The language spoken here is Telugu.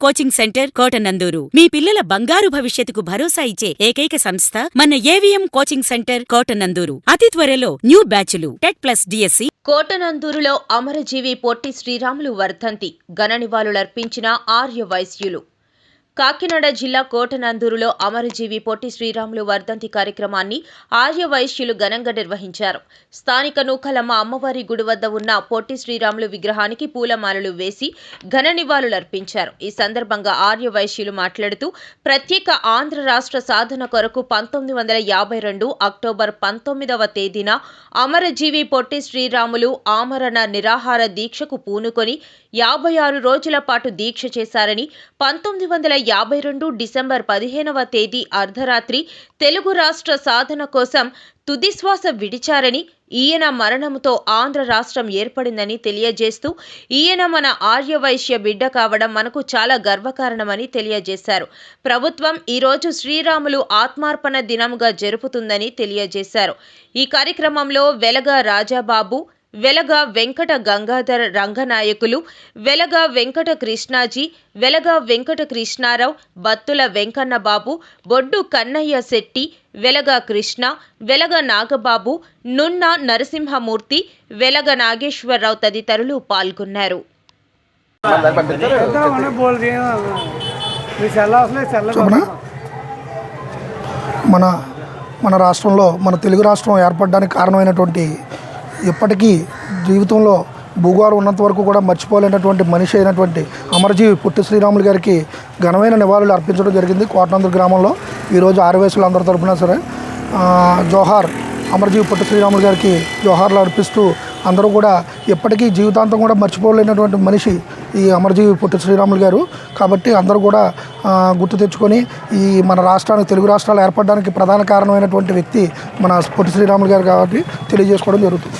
Coaching centre Kotanandur. మీ పిల్లల బంగారు భవిష్యత్తుకు భరోసా ఇచ్చే ఏకైక సంస్థ మన ఏవిఎం కోచింగ్ సెంటర్ కోటనందూరు. అతి త్వరలో new బ్యాచులు. TET plus DSC. కోటనందూరులో Amarajeevi Potti Sriramulu వర్ధంతి ఘన నివాళులర్పించిన ఆర్య వైశ్యులు కాకినాడ జిల్లా కోటనందూరులో అమరజీవి పొట్టి శ్రీరాములు వర్ధంతి కార్యక్రమాన్ని ఆర్య వైశ్యులు ఘనంగా నిర్వహించారు. స్థానిక నూకలమ్మ అమ్మవారి గుడి వద్ద ఉన్న పొట్టి శ్రీరాములు విగ్రహానికి పూలమాలలు వేసి ఘన నివాళులర్పించారు ఈ సందర్భంగా ఆర్య వైశ్యులు మాట్లాడుతూ ప్రత్యేక ఆంధ్ర రాష్ట్ర సాధన కొరకు పంతొమ్మిది వందల యాభై రెండు అక్టోబర్ పంతొమ్మిదవ తేదీన అమరజీవి పొట్టి శ్రీరాములు ఆమరణ నిరాహార దీక్షకు పూనుకొని యాభై ఆరు రోజుల పాటు దీక్ష చేశారని పంతొమ్మిది వందల యాభై రెండు డిసెంబర్ పదిహేనవ తేదీ అర్ధరాత్రి తెలుగు రాష్ట్ర సాధన కోసం తుదిశ్వాస విడిచారని ఈయన మరణంతో ఆంధ్ర రాష్ట్రం ఏర్పడిందని తెలియజేస్తూ ఈయన మన ఆర్యవైశ్య బిడ్డ కావడం మనకు చాలా గర్వకారణమని తెలియజేశారు. ప్రభుత్వం ఈరోజు శ్రీరాములు ఆత్మార్పణ దినముగా జరుపుతుందని తెలియజేశారు. ఈ కార్యక్రమంలో వెలగ రాజాబాబు వెలగ వెంకట గంగాధర రంగనాయకులు వెలగ వెంకట కృష్ణాజీ వెలగ వెంకట కృష్ణారావు బత్తుల వెంకన్నబాబు బొడ్డు కన్నయ్య శెట్టి వెలగ కృష్ణ వెలగ నాగబాబు నున్న నరసింహమూర్తి వెలగ నాగేశ్వరరావు తదితరులు పాల్గొన్నారు. మన మన రాష్ట్రంలో మన తెలుగు రాష్ట్రం ఏర్పడడానికి కారణమైనటువంటి ఇప్పటికీ జీవితంలో భూగారు ఉన్నంత వరకు కూడా మర్చిపోలేనటువంటి మనిషి అయినటువంటి అమరజీవి పుట్టి శ్రీరాములు గారికి ఘనమైన నివాళులు అర్పించడం జరిగింది కోటనందూరు గ్రామంలో. ఈరోజు ఆరువేసులు అందరి తరఫున సరే జోహార్ అమరజీవి పుట్టి శ్రీరాములు గారికి జోహార్లు అర్పిస్తూ అందరూ కూడా ఎప్పటికీ జీవితాంతం కూడా మర్చిపోలేనటువంటి మనిషి ఈ అమరజీవి పొట్టి శ్రీరాములు గారు. కాబట్టి అందరూ కూడా గుర్తు తెచ్చుకొని ఈ మన రాష్ట్రానికి తెలుగు రాష్ట్రాలు ఏర్పడడానికి ప్రధాన కారణమైనటువంటి వ్యక్తి మన పొట్టి శ్రీరాములు గారు కాబట్టి తెలియజేసుకోవడం జరుగుతుంది.